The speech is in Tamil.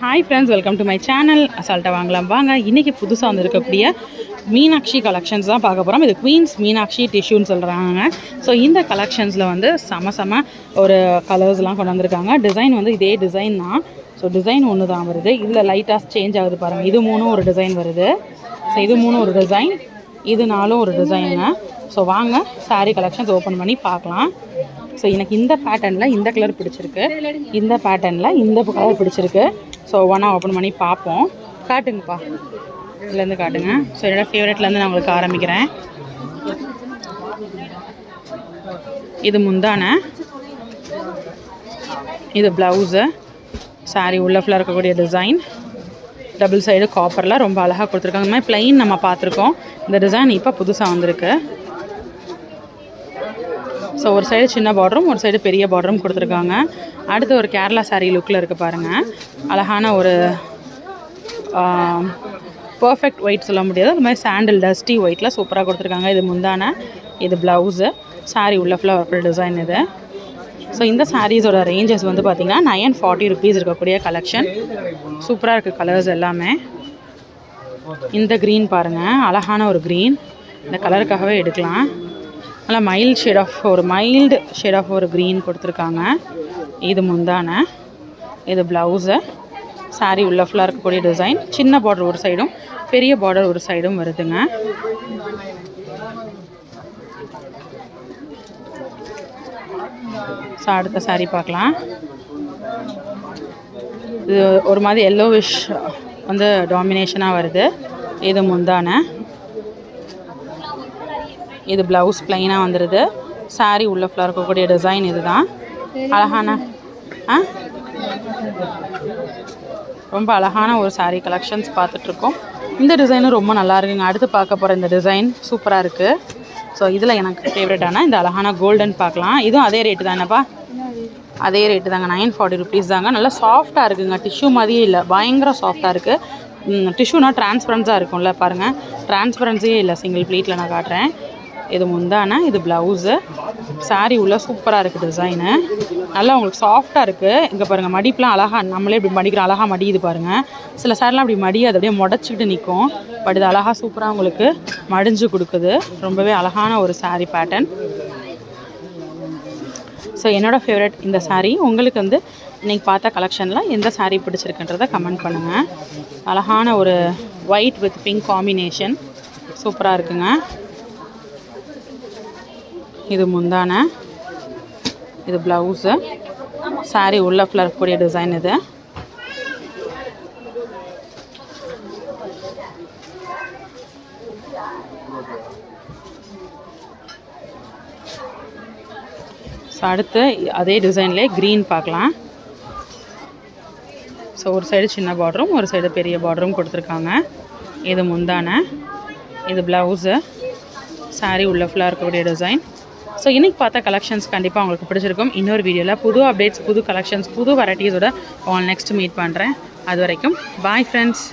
Hi friends welcome to my channel அசால்ட்டாக வாங்கலாம். வாங்க இன்றைக்கி புதுசாக வந்திருக்கக்கூடிய மீனாட்சி கலெக்ஷன்ஸ் தான் பார்க்க போகிறோம் இது குவீன்ஸ் மீனாட்சி டிஷ்யூன்னு சொல்கிறாங்க ஸோ இந்த கலெக்ஷன்ஸில் வந்து செம செம ஒரு கலர்ஸ்லாம் கொண்டு வந்திருக்காங்க. டிசைன் வந்து இதே டிசைன் தான். ஸோ டிசைன் ஒன்று தான் வருது. இதில் லைட்டாக சேஞ்ச் ஆகுது பாருங்கள் இது மூணும் ஒரு டிசைன் வருது. ஸோ இது மூணும் ஒரு டிசைன் இது நாலும் ஒரு டிசைனுங்க ஸோ வாங்க சாரீ கலெக்ஷன்ஸ் ஓப்பன் பண்ணி பார்க்கலாம். ஸோ எனக்கு இந்த பேட்டர்னில் இந்த கலர் பிடிச்சிருக்கு. இந்த பேட்டர்னில் இந்த கலர் பிடிச்சிருக்கு. ஸோ ஒன்றா ஓப்பன் பண்ணி பார்ப்போம். காட்டுங்கப்பா. இதுலேருந்து காட்டுங்க. ஸோ என்னோட ஃபேவரெட்லேருந்து நான் உங்களுக்கு ஆரம்பிக்கிறேன். இது முந்தான. இது ப்ளவுஸு saree உள்ள ஃபுல்லாக இருக்கக்கூடிய டிசைன் டபுள் சைடு காப்பரில் ரொம்ப அழகாக கொடுத்துருக்காங்க. இந்த மாதிரி ப்ளைன் நம்ம பார்த்துருக்கோம். இந்த டிசைன் இப்போ புதுசாக வந்திருக்கு. ஸோ ஒரு சைடு சின்ன பார்டரும் ஒரு சைடு பெரிய பார்டரும் கொடுத்துருக்காங்க. அடுத்து ஒரு கேரளா saree லுக்கில் இருக்குது பாருங்கள் அழகான ஒரு பர்ஃபெக்ட் ஒயிட் சொல்ல முடியாது. அது மாதிரி சாண்டில் டஸ்டி ஒயிட்டில் சூப்பராக கொடுத்துருக்காங்க. இது முந்தான இது ப்ளவுஸு சாரீ உள்ள ஃபுல்லாக ஒரு டிசைன் இது. ஸோ இந்த சாரீஸோட ரேஞ்சஸ் வந்து பார்த்திங்கன்னா நயன் ஃபார்ட்டி ருபீஸ் இருக்கக்கூடிய கலெக்ஷன் சூப்பராக இருக்குது கலர்ஸ் எல்லாமே. இந்த க்ரீன் பாருங்கள் அழகான ஒரு க்ரீன் இந்த கலருக்காகவே எடுக்கலாம். நல்லா மைல்டு ஷேட் ஆஃப் ஒரு மைல்டு ஷேட் ஆஃப் ஒரு க்ரீன் கொடுத்துருக்காங்க. இது முந்தான இது ப்ளவுஸு சாரீ உள்ள ஃபுல்லாக இருக்கக்கூடிய டிசைன் சின்ன பார்டர் ஒரு சைடும் பெரிய பார்டர் ஒரு சைடும் வருதுங்க. ஸோ அடுத்த சாரீ பார்க்கலாம். இது ஒரு மாதிரி எல்லோவிஷ் வந்து டாமினேஷனாக வருது. இது முந்தான. இது ப்ளவுஸ் ப்ளைனாக வந்துடுது சாரீ உள்ள ஃபுல்லாக இருக்கக்கூடிய டிசைன் இதுதான். அழகான ஆ? ரொம்ப அழகான ஒரு சாரீ கலெக்ஷன்ஸ் பார்த்துட்ருக்கோம் இந்த டிசைனும் ரொம்ப நல்லா இருக்குங்க. அடுத்து பார்க்க போகிற இந்த டிசைன் சூப்பராக இருக்குது ஸோ இதில் எனக்கு ஃபேவரட்டான இந்த அழகான கோல்டன் பார்க்கலாம். இதுவும் அதே ரேட்டு தானேப்பா? அதே ரேட்டு தாங்க. நைன் ஃபார்ட்டி ருபீஸ் தாங்க. நல்லா சாஃப்டாக இருக்குங்க. டிஷ்யூ மாதிரியே இல்லை. பயங்கர சாஃப்டாக இருக்குது டிஷ்யூனா டிரான்ஸ்பரன்ஸாக இருக்கும்ல பாருங்கள் டிரான்ஸ்பரன்ஸியே இல்லை சிங்கிள் ப்ளீட்டில் நான் காட்டுறேன். இது முந்தான இது ப்ளவுஸு saree உள்ள சூப்பராக இருக்குது டிசைனு நல்லா உங்களுக்கு சாஃப்டாக இருக்குது இங்கே பாருங்கள் மடிப்பெலாம் அழகாக நம்மளே இப்படி மடிக்கிறோம் அழகாக மடியுது பாருங்கள் சில சாரிலாம் அப்படி மடியாது அப்படியே முடச்சிக்கிட்டு நிற்கும் பட் இது அழகாக சூப்பராக உங்களுக்கு மடிஞ்சு கொடுக்குது. ரொம்பவே அழகான ஒரு சாரீ பேட்டர்ன் ஸோ என்னோடய ஃபேவரட் இந்த saree. உங்களுக்கு வந்து இன்றைக்கி பார்த்த கலெக்ஷனில் எந்த சாரீ பிடிச்சிருக்குன்றதை கமெண்ட் பண்ணுங்கள் அழகான ஒரு ஒயிட் வித் பிங்க் காம்பினேஷன் சூப்பராக இருக்குங்க. இது முந்தான. இது ப்ளவுஸு சாரி உள்ள ஃபுல்லாக கூடிய டிசைன் இது. ஸோ அடுத்து அதே டிசைன்லேயே க்ரீன் பார்க்கலாம். ஸோ ஒரு சைடு சின்ன பார்டரும் ஒரு சைடு பெரிய பார்டரும் கொடுத்துருக்காங்க. இது முந்தான. இது ப்ளவுஸு சாரி உள்ள ஃபுல்லாக இருக்கக்கூடிய டிசைன் ஸோ இன்றைக்கி பார்த்த கலெக்ஷன்ஸ் கண்டிப்பாக உங்களுக்கு பிடிச்சிருக்கும். இன்னொரு வீடியோவில் புது அப்டேட்ஸ் புது கலெக்ஷன்ஸ் புது வெரைட்டிஸோட உங்களை நெக்ஸ்ட் மீட் பண்ணுறேன் அது வரைக்கும் பாய் ஃப்ரெண்ட்ஸ்